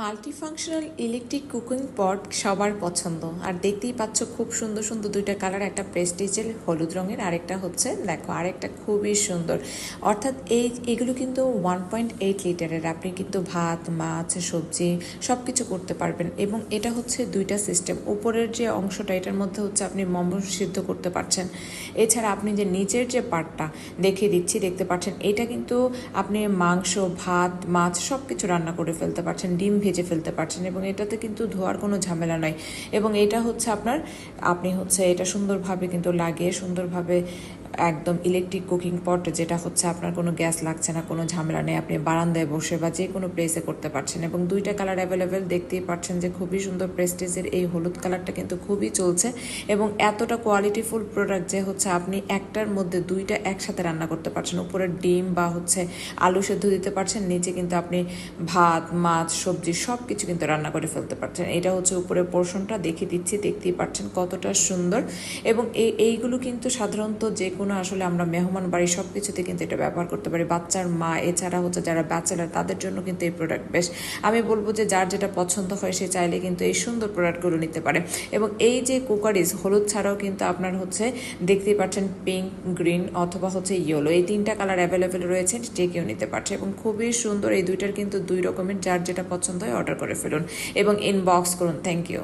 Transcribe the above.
Multifunctional electric cooking পট সবার পছন্দ। আর দেখতেই পাচ্ছ খুব সুন্দর সুন্দর দুইটা কালার, একটা প্রেস্টিজের হলুদ রঙের, আরেকটা হচ্ছে দেখো, আরেকটা খুবই সুন্দর। অর্থাৎ এই, এগুলো কিন্তু ওয়ান পয়েন্ট এইট লিটারের আপনি কিন্তু ভাত, মাছ, সবজি সব কিছু করতে পারবেন। এবং এটা হচ্ছে দুইটা সিস্টেম উপরের যে অংশটা, এটার মধ্যে হচ্ছে আপনি মোমো সিদ্ধ করতে পারছেন। এছাড়া আপনি যে নিচের যে পার্টটা দেখিয়ে দিচ্ছি, দেখতে পাচ্ছেন, এটা কিন্তু আপনি মাংস, ভাত, মাছ সব কিছু রান্না করে ফেলতে পারছেন। ডিম ভেজে ফেলতে পারছেন এবং এটাতে কিন্তু ধোয়ার কোনো ঝামেলা নয় এবং এটা হচ্ছে আপনার, আপনি হচ্ছে এটা সুন্দরভাবে কিন্তু লাগে সুন্দরভাবে একদম ইলেকট্রিক কুকিং পট যেটা হচ্ছে আপনার কোনো গ্যাস লাগছে না, কোনো ঝামেলা নেই, আপনি বারান্দায় বসে বা যে কোনো প্লেসে করতে পারছেন এবং দুইটা কালার অ্যাভেলেবেল দেখতেই পাচ্ছেন যে খুবই সুন্দর প্রেস্টিজের এই হলুদ কালারটা কিন্তু খুবই চলছে এবং এতটা কোয়ালিটিফুল প্রোডাক্ট যে হচ্ছে আপনি একটার মধ্যে দুইটা একসাথে রান্না করতে পারছেন। উপরে ডিম বা হচ্ছে আলু সেদ্ধ দিতে পারছেন, নিচে কিন্তু আপনি ভাত, মাছ, সবজি সব কিছু কিন্তু রান্না করে ফেলতে পারছেন। এটা হচ্ছে উপরে পোর্শনটা দেখিয়ে দিচ্ছি, দেখতেই পাচ্ছেন কতটা সুন্দর এবং এই, এইগুলো কিন্তু সাধারণত যে কোনো আসলে আমরা মেহমান বাড়ি সব কিছুতে কিন্তু এটা ব্যবহার করতে পারি। বাচ্চার মা, এছাড়া হচ্ছে যারা ব্যাচেলার তাদের জন্য কিন্তু এই প্রোডাক্ট বেশ। আমি বলব যে যার যেটা পছন্দ হয়, সে চাইলে কিন্তু এই সুন্দর প্রোডাক্টগুলো নিতে পারে। এবং এই যে কুকারিজ হলুদ ছাড়াও কিন্তু আপনার হচ্ছে দেখতেই পাচ্ছেন পিঙ্ক গ্রিন অথবা হচ্ছে ইয়েলো এই তিনটা কালার অ্যাভেলেবেল রয়েছে, যে কেউ নিতে পারছে। এবং খুবই সুন্দর এই দুইটার কিন্তু দুই রকমের, যার যেটা পছন্দ হয় অর্ডার করে ফেলুন। এবং ইনবক্স করুন। Thank you